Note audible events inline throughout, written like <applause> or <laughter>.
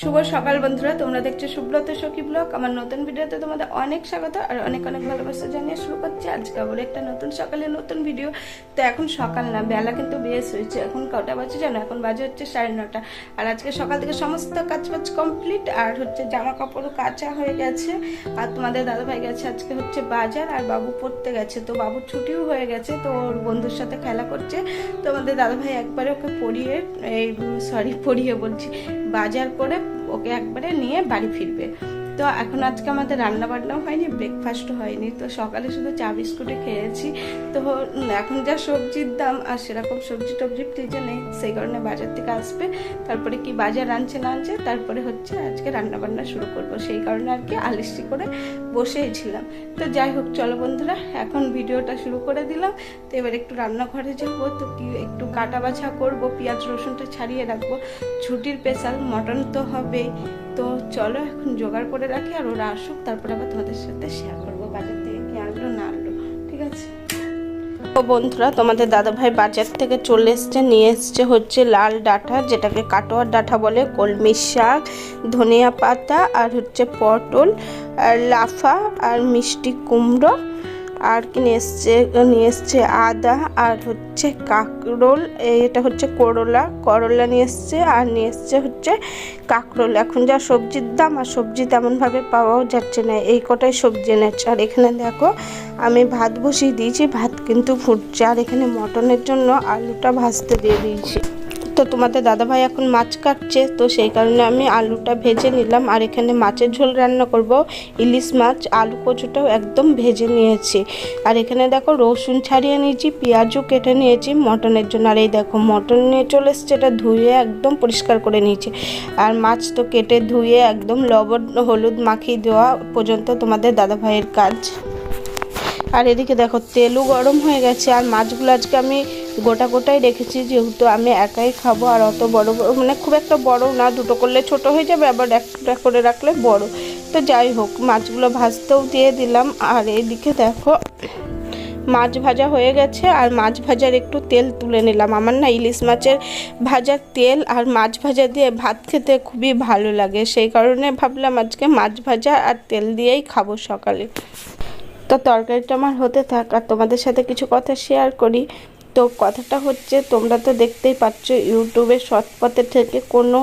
শুভ সকাল বন্ধুরা, তোমরা দেখছ সুব্রত সখী ব্লগ। আমার নতুন ভিডিওতে তোমাদের অনেক স্বাগত আর অনেক অনেক ভালোবাসা জানিয়ে শুরু করছি। আজকে আবার একটা নতুন সকালে নতুন ভিডিও। তো এখন সকাল না, বেলা কিন্তু বেশ হয়েছে। এখন কটা বাজে জানো? এখন বাজে হচ্ছে সাড়ে নটা। আর আজকে সকাল থেকে সমস্ত কাজ বাজ কমপ্লিট আর হচ্ছে জামা কাপড়ও কাঁচা হয়ে গেছে। আর তোমাদের দাদাভাই গেছে আজকে হচ্ছে বাজার আর বাবু পড়তে গেছে। তো বাবুর ছুটিও হয়ে গেছে, তো ওর বন্ধুর সাথে খেলা করছে। তো আমাদের দাদাভাই একবারে ওকে পড়িয়ে, এই সরি পড়িয়ে বলছি, বাজার করে ওকে একবারে নিয়ে বাড়ি ফিরবে। তো এখন আজকে আমাদের রান্না বান্নাও হয়নি ব্রেকফাস্টও হয়নি। তো সকালে শুধু চা বিস্কুটে খেয়েছি। তো এখন যা সবজির দাম, আর সেরকম সবজি টবজি ফ্রিজে নেই, সেই কারণে বাজার থেকে আসবে। তারপরে কি বাজার আনছে না আনছে, তারপরে হচ্ছে আজকে রান্না বান্না শুরু করব। সেই কারণে আর কি আলিস্টি করে বসেই ছিলাম। তো যাই হোক, চলো বন্ধুরা, এখন ভিডিওটা শুরু করে দিলাম। তো এবার একটু রান্নাঘরে যাব, তো কি একটু কাটা বাছা করব, পেঁয়াজ রসুনটা ছাড়িয়ে রাখব। ছুটির স্পেশাল মটন তো হবেই। তো চলো এখন জোগাড় করে রাখি আর ওরা আসুক, তারপরে আবার তোমাদের সাথে শেয়ার করব বাজার থেকে কি আনলো, না আনলো, ঠিক আছে? বন্ধুরা, তোমাদের দাদাভাই বাজার থেকে চলে এসছে, নিয়ে এসছে হচ্ছে লাল ডাঁটা, যেটাকে কাটোয়ার ডাঁটা বলে কলমি শাক, ধনিয়া পাতা আর হচ্ছে পটল আর লাফা আর মিষ্টি কুমড়ো। আর কি নিয়ে এসছে নিয়ে এসছে আদা আর হচ্ছে কাকরোল এটা হচ্ছে করলা করলা নিয়ে এসছে আর নিয়ে এসছে হচ্ছে কাঁকরোল। এখন যা সবজির দাম আর সবজি তেমনভাবে পাওয়াও যাচ্ছে না, এই কটাই সবজি এনেছে। আর এখানে দেখো, আমি ভাত বসিয়ে দিয়েছি, ভাত কিন্তু ফুটছে। আর এখানে মটনের জন্য আলুটা ভাজতে দিয়ে দিয়েছি। তো তোমাদের দাদাভাই এখন মাছ কাটছে, তো সেই কারণে আমি আলুটা ভেজে নিলাম। আর এখানে মাছের ঝোল রান্না করব। ইলিশ মাছ, আলু কচুটাও একদম ভেজে নিয়েছি। আর এখানে দেখো রসুন ছাড়িয়ে নিয়েছি, পেঁয়াজও কেটে নিয়েছি মটনের জন্য। আর এই দেখো মটন নিয়ে চলে এসছে, এটা ধুয়ে একদম পরিষ্কার করে নিয়েছি। আর মাছ তো কেটে ধুয়ে একদম লবণ, হলুদ মাখিয়ে দেওয়া পর্যন্ত তোমাদের দাদাভাইয়ের কাজ। আর এদিকে দেখো তেলও গরম হয়ে গেছে। আর মাছগুলো আজকে আমি গোটা গোটাই রেখেছি যেহেতু আমি একাই খাব আর অত বড় বড় মানে খুব একটা বড় না, দুটো করলে ছোট হয়ে যাবে, আবার একটা করে রাখলে বড়। তো যাই হোক, মাছগুলো ভাজতেও দিয়ে দিলাম। আর এদিকে দেখো, মাছ ভাজা হয়ে গেছে। আর মাছ ভাজার একটু তেল তুলে নিলাম। আমার না ইলিশ মাছের ভাজার তেল আর মাছ ভাজা দিয়ে ভাত খেতে খুবই ভালো লাগে। সেই কারণে ভাবলাম আজকে মাছ ভাজা আর তেল দিয়েই খাব সকালে। তো তরকারিটা আমার হতে থাক। আর তোমাদের সাথে কিছু কথা শেয়ার করি। তো কথাটা হচ্ছে তোমরা তো দেখতেই পাচ্ছ ইউটিউবে সৎপথে থেকে কোনো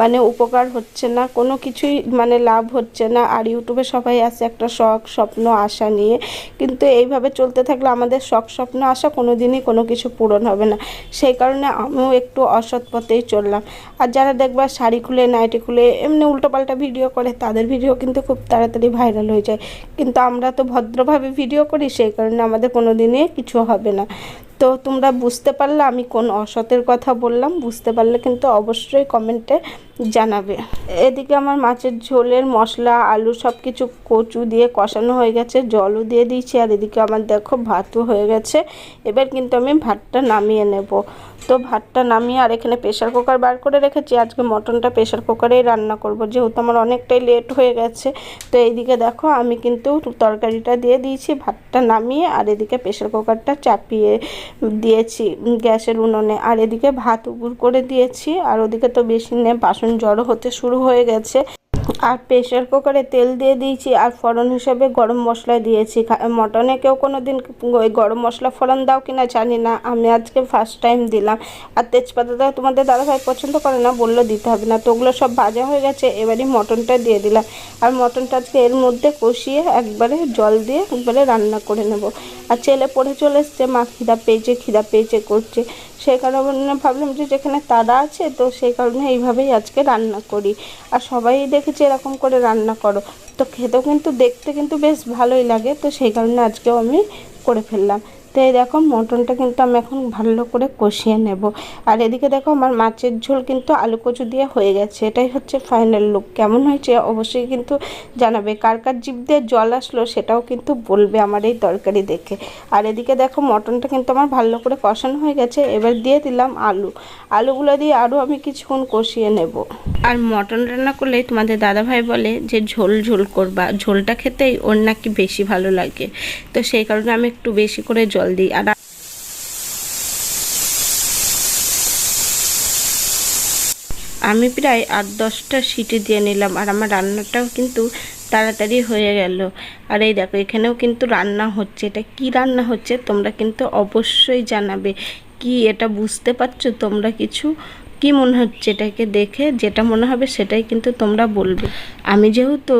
মানে উপকার হচ্ছে না, কোনো কিছুই মানে লাভ হচ্ছে না। আর ইউটিউবে সবাই আছে একটা শখ, স্বপ্ন, আশা নিয়ে। কিন্তু এইভাবে চলতে থাকলে আমাদের শখ, স্বপ্ন, আশা কোনো দিনই কোনো কিছু পূরণ হবে না। সেই কারণে আমিও একটু অসৎ পথেই চললাম। আর যারা দেখবা শাড়ি খুলে, নাইটি খুলে, এমনি উল্টোপাল্টা ভিডিও করে, তাদের ভিডিও কিন্তু খুব তাড়াতাড়ি ভাইরাল হয়ে যায়। কিন্তু আমরা তো ভদ্রভাবে ভিডিও করি, সেই কারণে আমাদের কোনো দিনই কিছু হবে না। তো তোমরা বুঝতে পারলে আমি কোন অসতের কথা বললাম। বুঝতে পারলে কিন্তু অবশ্যই কমেন্টে জানাবে। এদিকে আমার মাছের ঝোলের মশলা, আলু সব কিছু কচু দিয়ে কষানো হয়ে গেছে, জলও দিয়ে দিয়েছি, আর এদিকে আমার দেখো ভাতও হয়ে গেছে। এবার কিন্তু আমি ভাতটা নামিয়ে নেব। তো ভাতটা নামিয়ে আর এখানে প্রেশার কুকার বার করে রেখেছি। আজকে মটনটা প্রেশার কুকারেই রান্না করব, যেহেতু আমার অনেকটাই লেট হয়ে গেছে। তো এইদিকে দেখো আমি কিন্তু তরকারিটা দিয়ে দিয়েছি, ভাতটা নামিয়ে আর এদিকে প্রেশার কুকারটা চাপিয়ে দিয়েছি গ্যাসের উনুনে। আর এদিকে ভাত উপর করে দিয়েছি, আর ওদিকে তো বেশি নেই, বাসন জড়ো হতে শুরু হয়ে গেছে। আর প্রেশার কুকারে তেল দিয়ে দিয়েছি আর ফোড়ন হিসেবে গরম মশলা দিয়েছি। মটনে কেউ কোনো দিন ওই গরম মশলা ফোড়ন দাও কিনা জানি না। আমি আজকে ফার্স্ট টাইম দিলাম। আর তেজপাতাটা তোমাদের দাদাভাই পছন্দ করে না বলল দিতে হবে না। তো ওগুলো সব ভাজা হয়ে গেছে এবারে মটনটা দিয়ে দিলাম। আর মটনটা আজকে এর মধ্যে কষিয়ে একবারে জল দিয়ে একবারে রান্না করে নেব। আর ছেলে পড়ে চলে এসছে, মা খিদা পেয়েছে খিদা পেয়েছে করছে। সেই কারণে ভাবলাম যে যেখানে তারা আছে, তো সেই কারণে এইভাবেই আজকে রান্না করি। আর সবাই দেখেছি এরকম করে রান্না করো। তো খেতেও কিন্তু দেখতে কিন্তু বেশ ভালোই লাগে, তো সেই কারণে আজকেও আমি করে ফেললাম। তো এই দেখো মটনটা কিন্তু আমি এখন ভালো করে কষিয়ে নেব। আর এদিকে দেখো আমার মাছের ঝোল কিন্তু আলু কচু দিয়ে হয়ে গেছে। এটাই হচ্ছে ফাইনাল লুক কেমন হয়েছে অবশ্যই কিন্তু জানাবে। কার কার জিভ দিয়ে জল আসলো সেটাও কিন্তু বলবে আমার এই তরকারি দেখে। আর এদিকে দেখো মটনটা কিন্তু আমার ভালো করে কষানো হয়ে গেছে। এবার দিয়ে দিলাম আলু। আলুগুলো দিয়ে আরও আমি কিছুক্ষণ কষিয়ে নেব। আর মটন রান্না করলে তোমাদের দাদাভাই বলে যে ঝোল ঝোল করবা। ঝোলটা খেতেই ওর নাকি বেশি ভালো লাগে। তো সেই কারণে আমি একটু বেশি করে জল দিই আর আমি প্রায় আট দশটা সিটি দিয়ে নিলাম আর আমার রান্নাটাও কিন্তু তাড়াতাড়ি হয়ে গেল। আর এই দেখো, এখানেও কিন্তু রান্না হচ্ছে। এটা কি রান্না হচ্ছে তোমরা কিন্তু অবশ্যই জানাবে। কি এটা বুঝতে পারছ তোমরা কিছু? কি মনে হচ্ছে এটাকে দেখে? যেটা মনে হবে সেটাই কিন্তু তোমরা বলবে। আমি যেহেতু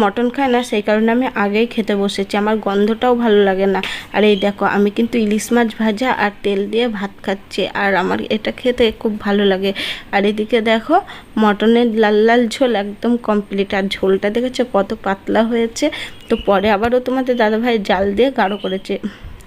মটন খাই না, সেই কারণে আমি আগেই খেতে বসেছি। আমার গন্ধটাও ভালো লাগে না। আর এই দেখো, আমি কিন্তু ইলিশ মাছ ভাজা আর তেল দিয়ে ভাত খাচ্ছি। আর আমার এটা খেতে খুব ভালো লাগে। আর এদিকে দেখো, মটনের লাল লাল ঝোল একদম কমপ্লিট আর ঝোলটা দেখেছ কত পাতলা হয়েছে? তো পরে আবারও তোমাদের দাদাভাই জাল দিয়ে গাঢ় করেছে।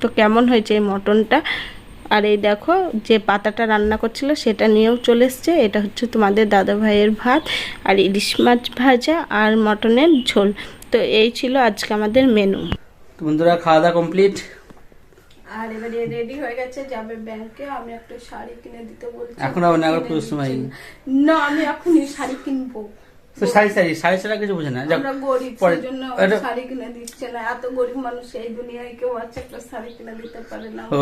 তো কেমন হয়েছে এই মটনটা? আর এই দেখো যে পাতাটা রান্না করছিল সেটা নিয়েও চলে এসছে। এটা হচ্ছে তোমাদের দাদা ভাইয়ের ভাত আর ইলিশ মাছ ভাজা আর মটনের ঝোল। তো এই ছিল আজকে আমাদের মেনু বন্ধুরা খাওয়া দাওয়া কমপ্লিট আর এবারে রেডি হয়ে গেছে যাবে ব্যাংকে আমি একটা শাড়ি কিনে দিতে বলছি। এখন না, এখন সময়। না আমি এখনই শাড়ি কিনবো। তো শাড়ি শাড়ি শাড়ি ছাড়া কিছু বোঝে না। আমরা গরিব জন্য শাড়ি কিনে দিচ্ছে না। এত গরিব মানুষ এই দুনিয়ায় কেউ আছে একটা শাড়ি কিনে দিতে পারে না। <laughs>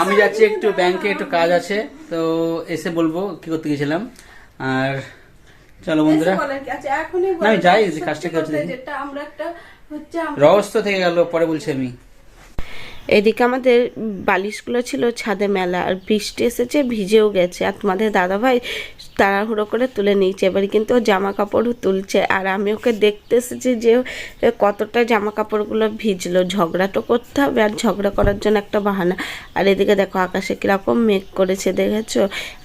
আমি যাচ্ছি একটু ব্যাংকে একটু কাজ আছে তো এসে বলব কি করতে গেছিলাম। আর চলো বন্ধুরা? এখনই আমি যাই, কাজটা কি হচ্ছে যেটা আমরা একটা হচ্ছে রহস্য থেকে গেল পরে বলছি আমি। এদিকে আমাদের বালিশগুলো ছিল ছাদে মেলা, আর বৃষ্টি এসেছে, ভিজেও গেছে। আর তোমাদের দাদাভাই তাড়াহুড়ো করে তুলে নিয়েছে। এবারে কিন্তু জামা কাপড়ও তুলছে, আর আমি ওকে দেখতে এসেছি যে কতটা জামা কাপড়গুলো ভিজলো। ঝগড়া তো করতে হবে, আর ঝগড়া করার জন্য একটা বাহানা। আর এদিকে দেখো, আকাশে কীরকম মেঘ করেছে, দেখেছ?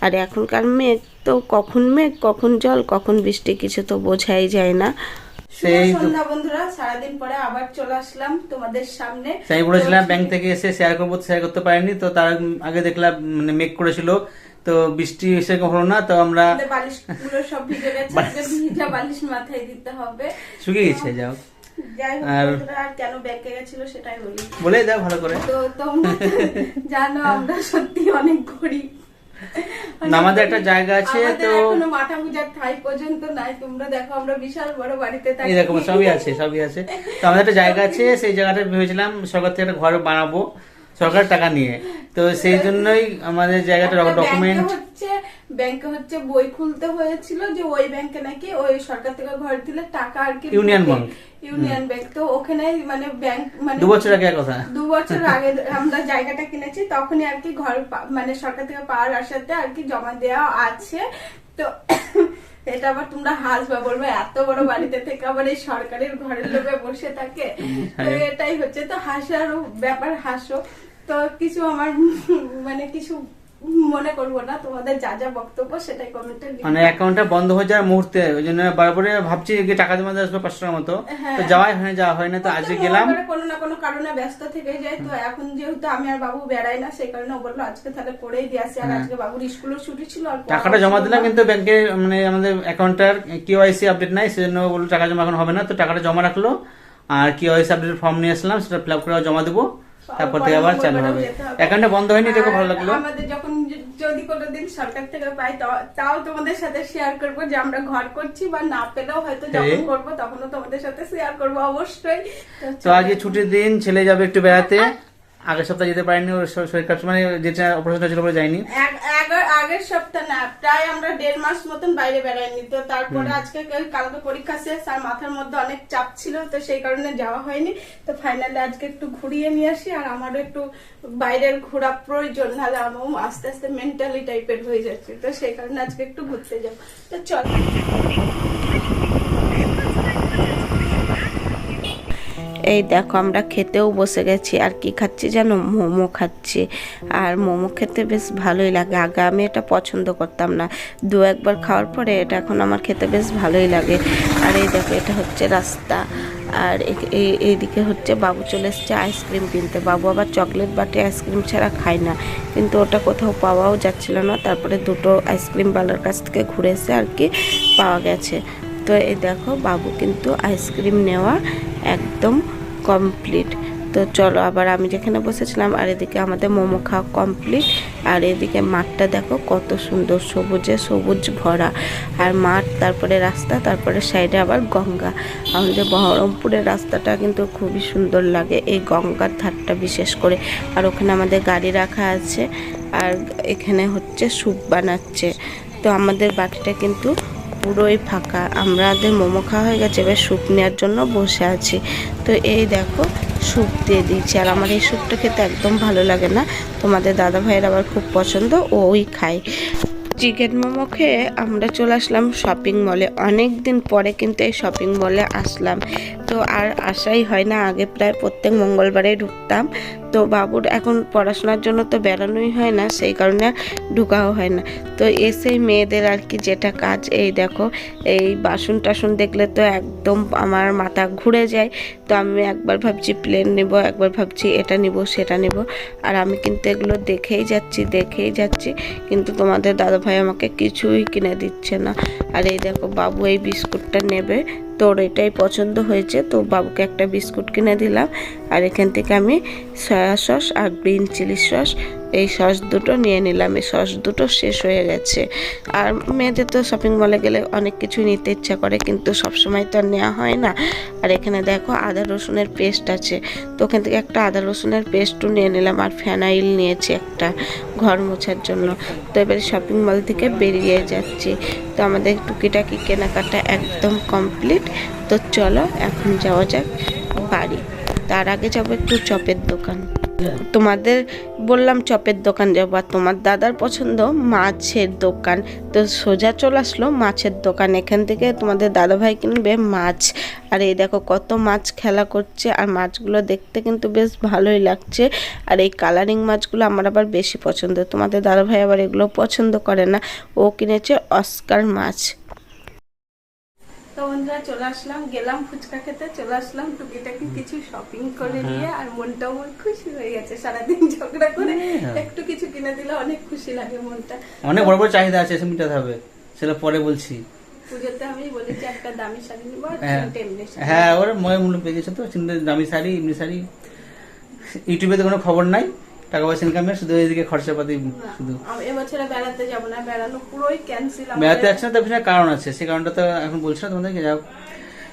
আর এখনকার মেঘ তো কখন মেঘ, কখন জল, কখন বৃষ্টি, কিছু তো বোঝাই যায় না। সেই সন্ধ্যা বন্ধুরা সারাদিন পরে আবার চলে আসলাম তোমাদের সামনে। বলেছিলাম ব্যাংক থেকে এসে শেয়ার করব শেয়ার করতে পারিনি তো তার আগে দেখলাম মানে মেক করেছিল। তো বৃষ্টি সেরকম হলো না তো আমরা আমাদের বালিশগুলো সব ভিজে গেছে ভিজা বালিশ মাথায় দিতে হবে। শুকিয়ে গেছে যাও আর- কেন ব্যাংকে গেছিল সেটাই বলি। বলে দাও ভালো করে। তো তোমরা তো জানো আমরা সত্যি অনেক গরিব। <laughs> আমাদের একটা জায়গা আছে, তো- মাথা গুজার ঠাই পর্যন্ত নাই তোমরা দেখো আমরা বিশাল বড় বাড়িতে থাকি দেখো সবই আছে সবই আছে তো আমাদের একটা জায়গা আছে <laughs> সেই জায়গাটা ভেবেছিলাম সরকার থেকে একটা ঘর বানাবো সরকার টাকা নিয়ে তো সেই জন্যই আমাদের জায়গাটা ডকুমেন্ট হচ্ছে ব্যাংকে হচ্ছে বই খুলতে হয়েছিল যে ওই ব্যাংকে নাকি ওই সরকার থেকে ঘর দিলে টাকা আর কি ইউনিয়ন। ব্যাংক। ইউনিয়ন ব্যাংক তো ওখানে মানে ব্যাংক মানে দু বছর আগে কথা। দু বছর আগে আমরা জায়গাটা কিনেছি তখনই আর কি ঘর মানে সরকার থেকে পাওয়ার আসাতে আর কি জমা দেওয়া আছে। তো এটা আবার তোমরা হাসবা বলবে এত বড় বাড়িতে থেকে আবার এই সরকারের ঘরের লোকে বসে থাকে। তো হ্যাঁ। এটাই হচ্ছে তো হাসার ব্যাপার হাসো। তো কিছু আমার মানে কিছু মনে করব না তোমাদের যা যা বক্তব্য সেটাই কমেন্টে মানে অ্যাকাউন্টটা বন্ধ হয়ে যাওয়ার মুহূর্তে ওই জন্য বারবারে ভাবছি যে টাকা জমা দিয়ে আসব পাঁচশো টাকার মতো হ্যাঁ। তো যাওয়াই হয় না যাওয়া হয় না তো আজকে গেলাম। কোনো না কোনো কারণে ব্যস্ত থেকে যায় তো এখন যেহেতু আমি আর বাবু বেড়াই না সেই কারণে বলল আজকে তাহলে করেই দিয়ে আসি। আর হ্যাঁ। আজকে বাবুর স্কুলের ছুটি ছিল আর টাকাটা জমা দিলাম কিন্তু ব্যাংকে মানে আমাদের অ্যাকাউন্টটার কিওআইসি আপডেট নাই সেজন্য বলল টাকা জমা এখন হবে না। তো টাকাটা জমা রাখল আর কিওআইসি আপডেট ফর্ম নিয়ে আসলাম সেটা ফিল আপ করে জমা দেবো। তারপর থেকে আবার চালু হবে। অ্যাকাউন্টটা বন্ধ হয়নি এটা খুব ভালো লাগল। আমাদের যখন যদি কোনোদিন সরকার থেকে পাই তাও তোমাদের সাথে শেয়ার করব যে আমরা ঘর করছি বা না পেলেও হয়তো যখন হ্যাঁ। করব তখনও তোমাদের সাথে শেয়ার করব অবশ্যই। তো আজকে ছুটির দিন ছেলে যাবে একটু বেড়াতে। আগের সপ্তাহে যেতে পারিনি ওর শরীর খারাপ মানে যেটা অপারেশন ছিল বলে এক- আগের- আগের সপ্তাহ না প্রায় আমরা দেড় মাস মতন বাইরে বেড়াইনি তো তারপরে আজকে কাল- কালকে পরীক্ষা শেষ আর মাথার মধ্যে অনেক চাপ ছিল তো সেই কারণে যাওয়া হয়নি তো ফাইনালি আজকে একটু ঘুরিয়ে নিয়ে আসি আর আমারও একটু বাইরের ঘোরা প্রয়োজন নাহলে আমিও আস্তে আস্তে মেন্টালি টাইপের হয়ে যাচ্ছে তো সেই কারণে আজকে একটু ঘুরতে যাব তো চল। এই দেখো, আমরা খেতেও বসে গেছি। আর কি খাচ্ছি জানো? মোমো খাচ্ছি। আর মোমো খেতে বেশ ভালোই লাগে। আগে আমি এটা পছন্দ করতাম না। দু একবার খাওয়ার পরে এটা এখন আমার খেতে বেশ ভালোই লাগে। আর এই দেখো, এটা হচ্ছে রাস্তা। আর এই- এইদিকে হচ্ছে বাবু চলে এসছে আইসক্রিম কিনতে। বাবু আবার চকলেট বাটে আইসক্রিম ছাড়া খায় না। কিন্তু ওটা কোথাও পাওয়াও যাচ্ছিল না। তারপরে দুটো আইসক্রিম বালার কাছ থেকে ঘুরে এসে আর কি পাওয়া গেছে। তো এই দেখো, বাবু কিন্তু আইসক্রিম নেওয়া একদম কমপ্লিট তো চলো আবার আমি যেখানে বসেছিলাম, আর এদিকে আমাদের মোমো খাওয়া কমপ্লিট আর এদিকে মাঠটা দেখো কত সুন্দর সবুজে, সবুজ ভরা। আর মাঠ, তারপরে রাস্তা, তারপরে সাইডে আবার গঙ্গা। আমাদের বহরমপুরের রাস্তাটা কিন্তু খুবই সুন্দর লাগে, এই গঙ্গার ধারটা বিশেষ করে। আর ওখানে আমাদের গাড়ি রাখা আছে, আর এখানে হচ্ছে স্যুপ বানাচ্ছে। তো আমাদের বাটিটা কিন্তু পুরোই ফাঁকা। আমাদের মোমো খাওয়া হয়ে গেছে, এবার স্যুপ নেওয়ার জন্য বসে আছি। তো এই দেখো, স্যুপ দিয়ে দিয়েছি। আর আমার এই স্যুপটা খেতে একদম ভালো লাগে না। তোমাদের দাদা ভাইয়ের আবার খুব পছন্দ, ওই খায়। চিকেন মোমো খেয়ে আমরা চলে আসলাম শপিং মলে অনেক দিন পরে কিন্তু এই শপিং মলে আসলাম। তো আর আসাই হয় না, আগে প্রায় প্রত্যেক মঙ্গলবারে ঢুকতাম। তো বাবুর এখন পড়াশোনার জন্য তো বেড়ানোই হয় না, সেই কারণে ঢুকাও হয় না। তো এসে মেয়েদের আর কি যেটা কাজ, এই দেখো, এই বাসন টাসন দেখলে তো একদম আমার মাথা ঘুরে যায়। তো আমি একবার ভাবছি প্লেন নেব, একবার ভাবছি এটা নিব, সেটা নিব। আর আমি কিন্তু এগুলো দেখেই যাচ্ছি দেখেই যাচ্ছি, কিন্তু তোমাদের দাদাভাই আমাকে কিছুই কিনে দিচ্ছে না। আর এই দেখো, বাবু এই বিস্কুটটা নেবে। তোর এটাই পছন্দ হয়েছে, তো বাবুকে একটা বিস্কুট কিনে দিলাম। আর এখান থেকে আমি সয়া সস আর গ্রিন চিলি সস এই সস দুটো নিয়ে নিলাম। এই সস দুটো শেষ হয়ে গেছে। আর মেয়েদের তো শপিং মলে গেলে অনেক কিছু নিতে ইচ্ছা করে, কিন্তু সবসময় তো আর নেওয়া হয় না। আর এখানে দেখো আদা রসুনের পেস্ট আছে। তো ওখান থেকে একটা আদা রসুনের পেস্টও নিয়ে নিলাম আর ফ্যানাইল নিয়েছি একটা ঘর মোছার জন্য। তো এবারে শপিং মল থেকে বেরিয়ে যাচ্ছি। তো আমাদের টুকিটাকি কেনাকাটা একদম কমপ্লিট তো চলো এখন যাওয়া যাক বাড়ি। তার আগে যাব একটু চপের দোকান। তোমাদের বললাম চপের দোকান যাব, আর তোমার দাদার পছন্দ মাছের দোকান। তো সোজা চলে আসলো মাছের দোকান, এখান থেকে তোমাদের দাদাভাই কিনবে মাছ। আর এই দেখো কত মাছ খেলা করছে, আর মাছগুলো দেখতে কিন্তু বেশ ভালোই লাগছে। আর এই কালারিং মাছগুলো আমার আবার বেশি পছন্দ, তোমাদের দাদাভাই আবার এগুলো পছন্দ করে না। ও কিনেছে অস্কার মাছ। তো বন্ধুরা চলে আসলাম। গেলাম ফুচকা খেতে চলে আসলাম। টুকিটাকি কিছু শপিং করে নিয়ে আর মনটাও আমার খুশি হয়ে গেছে। সারাদিন <laughs> ঝগড়া করে একটু কিছু কিনে দিলে অনেক খুশি লাগে মনটা। অনেক বড় বড় চাহিদা আছে সে মিটাতে হবে। সেটা পরে বলছি। পুজোতে আমি বলেছি একটা দামি শাড়ি নিবো আর হ্যাঁ। তিনটে এমনি শাড়ি। হ্যাঁ ওরা ময় মূল্য পেয়ে গেছে তো দামি শাড়ি এমনি শাড়ি। ইউটিউবে তো কোনো খবর নাই। টাকা পয়সা ইনকামের শুধু এইদিকে খরচাপাতি শুধু। আমি বেড়াতে যাব না বেড়ানো পুরোই ক্যান্সেল বেড়াতে যাচ্ছে না তার পিছনে কারণ আছে সেই কারণটা তো এখন বলছি না তোমাদেরকে যাও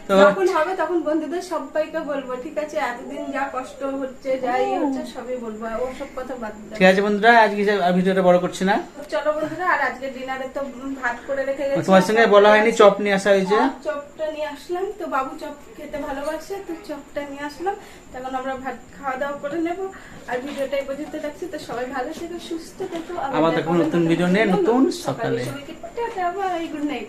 তো যখন হবে তখন বন্ধুদের সবাইকে বলব ঠিক আছে এতদিন যা কষ্ট হচ্ছে যা ইয়ে হচ্ছে সবই বলব ও সব কথা বাদ দাও। ঠিক আছে বন্ধুরা আজকে ভিডিওটা বড় করছি না। চলো বন্ধুরা আর আজকে ডিনারে তো ভাত করে রেখে গেছি তোমার সঙ্গে বলা হয়নি চপ নিয়ে আসা হয়েছে। চপটা নিয়ে আসলাম তো বাবু চপ খেতে ভালোবাসে তো চপটা নিয়ে আসলাম। তখন আমরা ভাত খাওয়া দাওয়া করে নেব। আর ভিডিওটা এই পর্যন্ত রাখছি। তো সবাই ভালো থেকো সুস্থ থেকো। আবার দেখো নতুন ভিডিও নিয়ে নতুন সকালে। সবাইকে টাটা বাই গুড নাইট